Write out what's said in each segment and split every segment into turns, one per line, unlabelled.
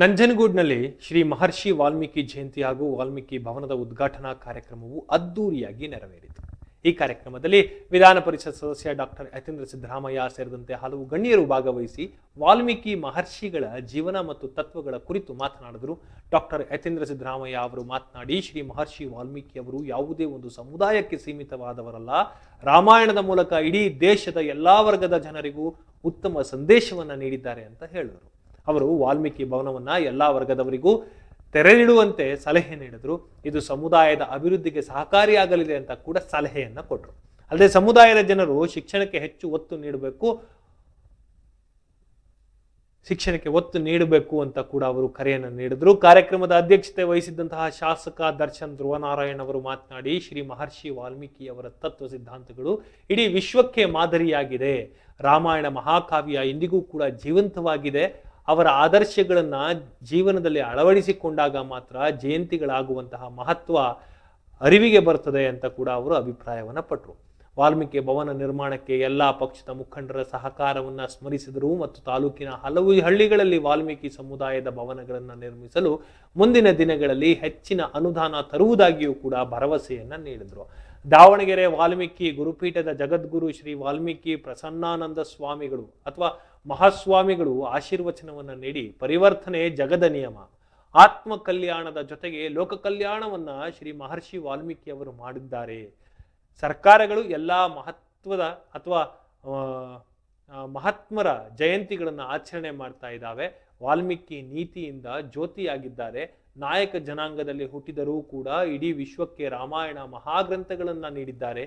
ನಂಜನಗೂಡ್ನಲ್ಲಿ ಶ್ರೀ ಮಹರ್ಷಿ ವಾಲ್ಮೀಕಿ ಜಯಂತಿ ಹಾಗೂ ವಾಲ್ಮೀಕಿ ಭವನದ ಉದ್ಘಾಟನಾ ಕಾರ್ಯಕ್ರಮವು ಅದ್ದೂರಿಯಾಗಿ ನೆರವೇರಿತು. ಈ ಕಾರ್ಯಕ್ರಮದಲ್ಲಿ ವಿಧಾನ ಪರಿಷತ್ ಸದಸ್ಯ ಡಾಕ್ಟರ್ ಯತೀಂದ್ರ ಸಿದ್ದರಾಮಯ್ಯ ಸೇರಿದಂತೆ ಹಲವು ಗಣ್ಯರು ಭಾಗವಹಿಸಿ ವಾಲ್ಮೀಕಿ ಮಹರ್ಷಿಗಳ ಜೀವನ ಮತ್ತು ತತ್ವಗಳ ಕುರಿತು ಮಾತನಾಡಿದರು. ಡಾಕ್ಟರ್ ಯತೀಂದ್ರ ಸಿದ್ದರಾಮಯ್ಯ ಅವರು ಮಾತನಾಡಿ, ಶ್ರೀ ಮಹರ್ಷಿ ವಾಲ್ಮೀಕಿ ಅವರು ಯಾವುದೇ ಒಂದು ಸಮುದಾಯಕ್ಕೆ ಸೀಮಿತವಾದವರಲ್ಲ. ರಾಮಾಯಣದ ಮೂಲಕ ಇಡೀ ದೇಶದ ಎಲ್ಲ ವರ್ಗದ ಜನರಿಗೂ ಉತ್ತಮ ಸಂದೇಶವನ್ನು ನೀಡಿದ್ದಾರೆ ಅಂತ ಹೇಳಿದರು ಅವರು ವಾಲ್ಮೀಕಿ ಭವನವನ್ನ ಎಲ್ಲಾ ವರ್ಗದವರಿಗೂ ತೆರೆದಿಡುವಂತೆ ಸಲಹೆ ನೀಡಿದ್ರು. ಇದು ಸಮುದಾಯದ ಅಭಿವೃದ್ಧಿಗೆ ಸಹಕಾರಿಯಾಗಲಿದೆ ಅಂತ ಕೂಡ ಸಲಹೆಯನ್ನ ಕೊಟ್ಟರು ಅಲ್ಲದೆ ಸಮುದಾಯದ ಜನರು ಶಿಕ್ಷಣಕ್ಕೆ ಹೆಚ್ಚು ಒತ್ತು ನೀಡಬೇಕು, ಶಿಕ್ಷಣಕ್ಕೆ ಒತ್ತು ನೀಡಬೇಕು ಅಂತ ಕೂಡ ಅವರು ಕರೆಯನ್ನು ನೀಡಿದ್ರು. ಕಾರ್ಯಕ್ರಮದ ಅಧ್ಯಕ್ಷತೆ ವಹಿಸಿದ್ದಂತಹ ಶಾಸಕ ದರ್ಶನ್ ಧ್ರುವನಾರಾಯಣ್ ಅವರು ಮಾತನಾಡಿ, ಶ್ರೀ ಮಹರ್ಷಿ ವಾಲ್ಮೀಕಿ ಅವರ ತತ್ವ ಸಿದ್ಧಾಂತಗಳು ಇಡೀ ವಿಶ್ವಕ್ಕೆ ಮಾದರಿಯಾಗಿದೆ. ರಾಮಾಯಣ ಮಹಾಕಾವ್ಯ ಇಂದಿಗೂ ಕೂಡ ಜೀವಂತವಾಗಿದೆ. ಅವರ ಆದರ್ಶಗಳನ್ನು ಜೀವನದಲ್ಲಿ ಅಳವಡಿಸಿಕೊಂಡಾಗ ಮಾತ್ರ ಜಯಂತಿಗಳಾಗುವಂತಹ ಮಹತ್ವ ಅರಿವಿಗೆ ಬರ್ತದೆ ಅಂತ ಕೂಡ ಅವರು ಅಭಿಪ್ರಾಯವನ್ನು ಪಟ್ಟರು ವಾಲ್ಮೀಕಿ ಭವನ ನಿರ್ಮಾಣಕ್ಕೆ ಎಲ್ಲ ಪಕ್ಷದ ಮುಖಂಡರ ಸಹಕಾರವನ್ನ ಸ್ಮರಿಸಿದರು ಮತ್ತು ತಾಲೂಕಿನ ಹಲವು ಹಳ್ಳಿಗಳಲ್ಲಿ ವಾಲ್ಮೀಕಿ ಸಮುದಾಯದ ಭವನಗಳನ್ನು ನಿರ್ಮಿಸಲು ಮುಂದಿನ ದಿನಗಳಲ್ಲಿ ಹೆಚ್ಚಿನ ಅನುದಾನ ತರುವುದಾಗಿಯೂ ಕೂಡ ಭರವಸೆಯನ್ನ ನೀಡಿದರು. ದಾವಣಗೆರೆ ವಾಲ್ಮೀಕಿ ಗುರುಪೀಠದ ಜಗದ್ಗುರು ಶ್ರೀ ವಾಲ್ಮೀಕಿ ಪ್ರಸನ್ನಾನಂದ ಸ್ವಾಮಿಗಳು ಅಥವಾ ಮಹಾಸ್ವಾಮಿಗಳು ಆಶೀರ್ವಚನವನ್ನು ನೀಡಿ ಪರಿವರ್ತನೆ ಜಗದ ನಿಯಮ, ಆತ್ಮ ಕಲ್ಯಾಣದ ಜೊತೆಗೆ ಲೋಕ ಕಲ್ಯಾಣವನ್ನ ಶ್ರೀ ಮಹರ್ಷಿ ವಾಲ್ಮೀಕಿ ಅವರು ಮಾಡಿದ್ದಾರೆ. ಸರ್ಕಾರಗಳು ಎಲ್ಲ ಮಹತ್ವದ ಅಥವಾ ಮಹಾತ್ಮರ ಜಯಂತಿಗಳನ್ನು ಆಚರಣೆ ಮಾಡ್ತಾ ಇದ್ದಾವೆ. ವಾಲ್ಮೀಕಿ ನೀತಿಯಿಂದ ಜ್ಯೋತಿಯಾಗಿದ್ದಾರೆ. ನಾಯಕ ಜನಾಂಗದಲ್ಲಿ ಹುಟ್ಟಿದರೂ ಕೂಡ ಇಡೀ ವಿಶ್ವಕ್ಕೆ ರಾಮಾಯಣ ಮಹಾಗ್ರಂಥಗಳನ್ನು ನೀಡಿದ್ದಾರೆ.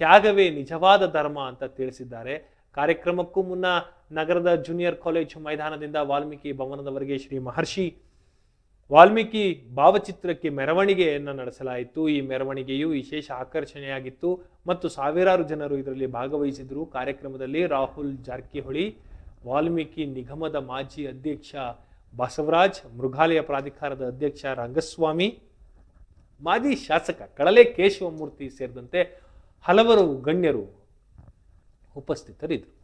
ತ್ಯಾಗವೇ ನಿಜವಾದ ಧರ್ಮ ಅಂತ ತಿಳಿಸಿದ್ದಾರೆ. ಕಾರ್ಯಕ್ರಮಕ್ಕೂ ಮುನ್ನ ನಗರದ ಜೂನಿಯರ್ ಕಾಲೇಜು ಮೈದಾನದಿಂದ ವಾಲ್ಮೀಕಿ ಭವನದವರೆಗೆ ಶ್ರೀ ಮಹರ್ಷಿ ವಾಲ್ಮೀಕಿ ಭಾವಚಿತ್ರಕ್ಕೆ ಮೆರವಣಿಗೆಯನ್ನು ನಡೆಸಲಾಯಿತು. ಈ ಮೆರವಣಿಗೆಯು ವಿಶೇಷ ಆಕರ್ಷಣೆಯಾಗಿತ್ತು. ಮತ್ತು ಸಾವಿರಾರು ಜನರು ಇದರಲ್ಲಿ ಭಾಗವಹಿಸಿದರು. ಕಾರ್ಯಕ್ರಮದಲ್ಲಿ ರಾಹುಲ್ ಜಾರಕಿಹೊಳಿ, ವಾಲ್ಮೀಕಿ ನಿಗಮದ ಮಾಜಿ ಅಧ್ಯಕ್ಷ ಬಸವರಾಜ್, ಮೃಗಾಲಯ ಪ್ರಾಧಿಕಾರದ ಅಧ್ಯಕ್ಷ ರಂಗಸ್ವಾಮಿ, ಮಾಜಿ ಶಾಸಕ ಕಳಲೆ ಕೇಶವಮೂರ್ತಿ ಸೇರಿದಂತೆ ಹಲವರು ಗಣ್ಯರು ಉಪಸ್ಥಿತರಿದ್ದರು.